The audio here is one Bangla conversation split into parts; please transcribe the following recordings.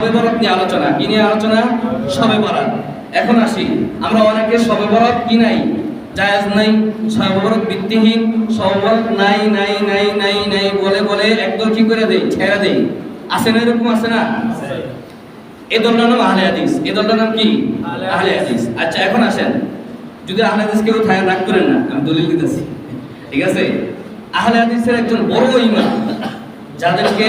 সবে বরাত নিয়ে আলোচনা। কি নিয়ে আলোচনা? সবে বরাত। এখন আসি। আমরা অনেকে সবে বরাত কি নাই? জায়েজ নাই সবে বরাত ভিত্তিহীন সবে বরাত নাই নাই নাই নাই নাই বলে বলে একদম কি করে দেই ছেড়ে দেই আছে না এরকম আছে না? এই দলটার নাম আহলে হাদিস। এই দলটার নাম কি? আহলে হাদিস। আচ্ছা এখন আসেন। যদি আহলে হাদিস কেউ থাকে রাগ করেন না। আমি দলিল দিতেছি। ঠিক আছে? আহলে হাদিসের একজন বড় ইমাম যাদেরকে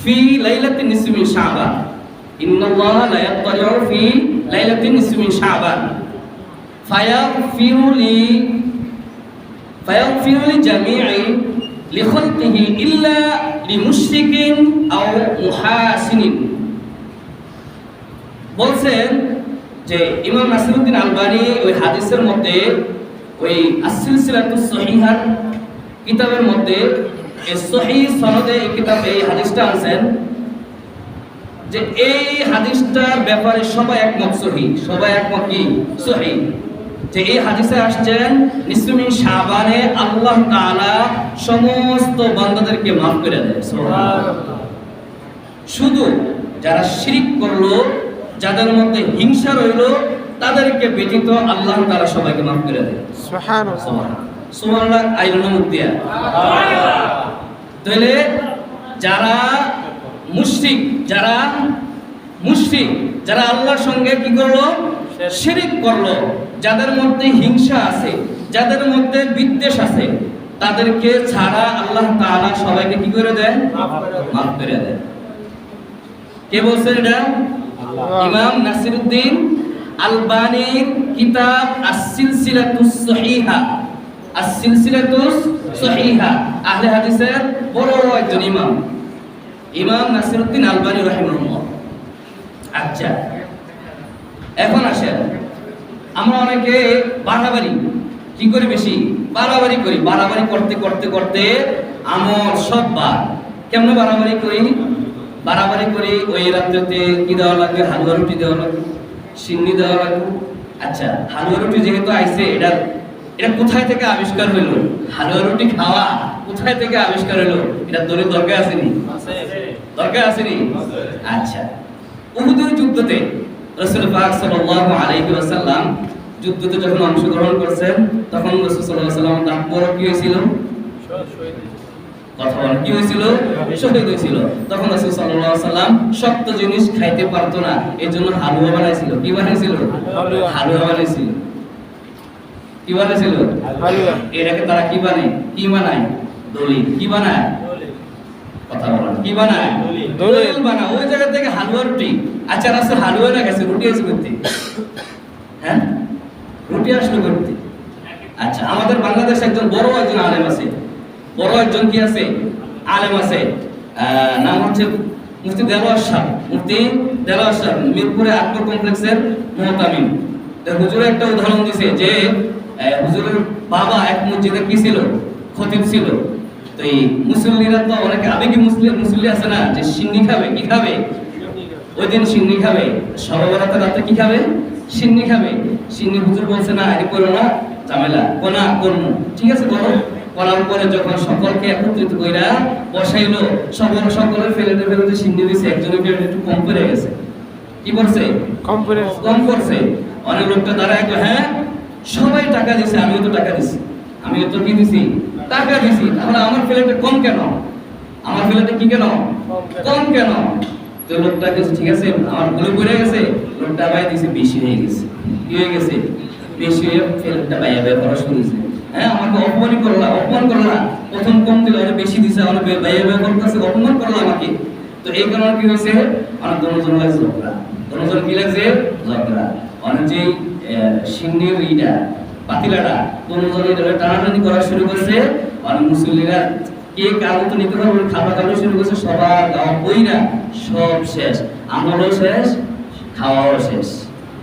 ফি লাইলাতি নিসমি শাবান। ইন্নাল্লাহ লা ইয়াতালিউ ফি লাইলাতি নিসমি শাবান। ফায়াগফিরু লি ফায়াগফিরু লি জামিই লিখলকিহি ইল্লা লিমুশরিকিন আও মুহাসিনিন। বলছেন যে ইমাম নাসিরুদ্দিন আলবানি ওই হাদিসের মধ্যে, ওই আসিল সিলাতুস সহিহার কিতাবের মধ্যে সহি সনদে এই কিতাবে এই হাদিসটা আনছেন যে এই হাদিসটার ব্যাপারে সবাই একমত সহি। সবাই একমত কি? সহি। যে এই হাদিসে আসছেন নিসমিন শাবানে আল্লাহ তাআলা সমস্ত বান্দাদেরকে করে দেয়। শুধু যারা শিরিক করল যাদের মধ্যে হিংসা রইল তাদেরকে ব্যতীত আল্লাহ তাআলা সবাইকে মাফ করে দেয়। সুবহানাল্লাহ। সুবহানাল্লাহ। তাহলে যারা মুশরিক যারা মুশরিক যারা আল্লাহর সঙ্গে কি করল? শিরিক করল। যাদের মধ্যে হিংসা আছে যাদের মধ্যে বিদ্বেষ আছে তাদেরকে ছাড়া আল্লাহ তাআলা সবাইকে কি করে দেয় মাফ করে দেয় কে বলছেন এটা? ইমাম নাসিরউদ্দিন আলবানির কিতাব আস-সিলসিলাতুস সহিহা আস-সিলসিলাতুস সহিহা। আহলে হাদিসের বড় একজন ইমাম। ইমাম নাসিরউদ্দিন আলবানী রাহিমাহুল্লাহ। আচ্ছা এখন আসেন। আমরা অনেকে বাড়াবাড়ি, কি করি বেশি? বাড়াবাড়ি করি। বাড়াবাড়ি করতে করতে করতে আমল সব বার কেমন বাড়াবাড়ি করি? বাড়াবাড়ি করি, ওই রাত্রেতে কি দেওয়া লাগবে হালুয়া রুটি দেওয়া লাগবে সিন্নি দেওয়া লাগবে আচ্ছা হালুয়া রুটি যেহেতু আইছে এটা এটা কোথায় থেকে আবিষ্কার হইল? হালুয়া রুটি খাওয়া কোথায় থেকে আবিষ্কার হইল? এটা দলিল দরকার আসেনি দরকার আসেনি আচ্ছা। উহুদের যুদ্ধতে পাক সাল্লাল্লাহু আলাইহি ওয়াসাল্লাম যুদ্ধতে যখন অংশগ্রহণ করছেন, তখন সাল্লাল্লাহু আলাইহি ওয়াসাল্লাম তার কি হয়েছিল? কথা কি হয়েছিল? শহীদ হয়েছিল। তখন রাসূল সাল্লাল্লাহু আলাইহি শক্ত জিনিস খাইতে পারতো না এই জন্য হালুয়া বানাইছিল। কি বানাইছিল। হালুয়া বানাইছিল। কি বানাইছিল এটাকে তারা কি বানায়? কি বানায়? দলি কি বানায়? কথা বলেন কি বানায়? দলিল। দলিল বানায়। ওই জায়গা থেকে হালুয়া রুটি। আচ্ছা রাস্তা হালুয়া না গেছে রুটি আছে করতে হ্যাঁ? রুটি আসলো করতে আচ্ছা আমাদের বাংলাদেশে একজন বড় একজন আলেম আছে। বড় একজন কি আছে? আলেম আছে। নাম হচ্ছে মুফতি দেলোয়ার শাহ। মুফতি দেলোয়ার শাহ মিরপুরে আকবর কমপ্লেক্সের মোহতামিম। তো হুজুরের একটা উদাহরণ দিছে যে হুজুরের বাবা এক মসজিদে কি ছিল? খতিব ছিল। তো এই মুসল্লিরা তো অনেক আবেগী মুসলিম মুসল্লি আছে না? যে সিন্নি খাবে কি খাবে? ওই দিন সিন্নি খাবে। সর্বরাতে রাতে কি খাবে? সিন্নি খাবে। সিন্নি হুজুর বলছে না এটি করো না ঝামেলা কোনা করমু। ঠিক আছে করো। করার পরে যখন সকলকে একত্রিত কইরা বসাইলো সকল সকলের ফেলেতে ফেলেতে সিন্নি দিছে। একজনের পেটে একটু কম পড়ে গেছে। কি করছে কম করে কম করছে অনেক লোকটা দাঁড়ায় হ্যাঁ সবাই টাকা দিছে, আমিও তো টাকা দিছি। আমিও তো কি দিছি? টাকা দিছি। তাহলে আমার ফ্ল্যাটে কম কেন? আমার ফ্ল্যাটে কি কেন? কম কেন? তো লোকটা কিছু ঠিক আছে, আমার ভুলে পড়ে গেছে। লোকটা ভাই দিছে, বেশি হয়ে গেছে। কি হয়ে গেছে? বেশি হয়ে ফ্ল্যাটটা বাইয়া বাইয়া করা শুরু হয়েছে। হ্যাঁ আমাকে অপমানই করলা, অপমান করলা। প্রথম কম দিল আরও বেশি দিছে আমার বাইয়া বাইয়া করতেছে, অপমান করলা আমাকে। তো এই কারণে কি হয়েছে? আমার দনোজন লাগছে ঝগড়া। দনোজন কি লাগছে ঝগড়া। অনেক যে পাতিলাটা টানাটানি করা শুরু করছে। কে মতো নিতে খাবার শুরু করছে, সবার গাওয়া সব শেষ, আমলও শেষ, খাওয়াও শেষ।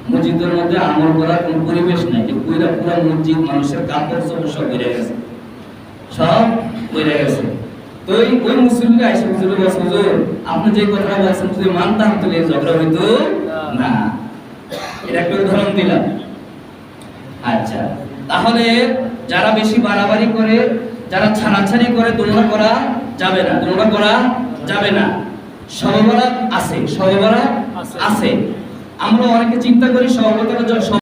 মসজিদের মধ্যে আমল করার কোনো পরিবেশ নাই যে মসজিদ, মানুষের কাপড় চোপড় সব বেড়ে গেছে। সব বেড়ে গেছে। তো ওই ওই মুসলিমরা আপনি যে কথা বলছেন, যদি মানতাম তাহলে ঝগড়া হইতো না। এটা একটা উদাহরণ দিলাম। আচ্ছা। তাহলে যারা বেশি বাড়াবাড়ি করে যারা ছাড়াছাড়ি করে তুলনা করা যাবে না। তুলনা করা যাবে না। সহবরাত আছে। সহবরাত আছে। আছে। আমরা অনেকে চিন্তা করি সহবরা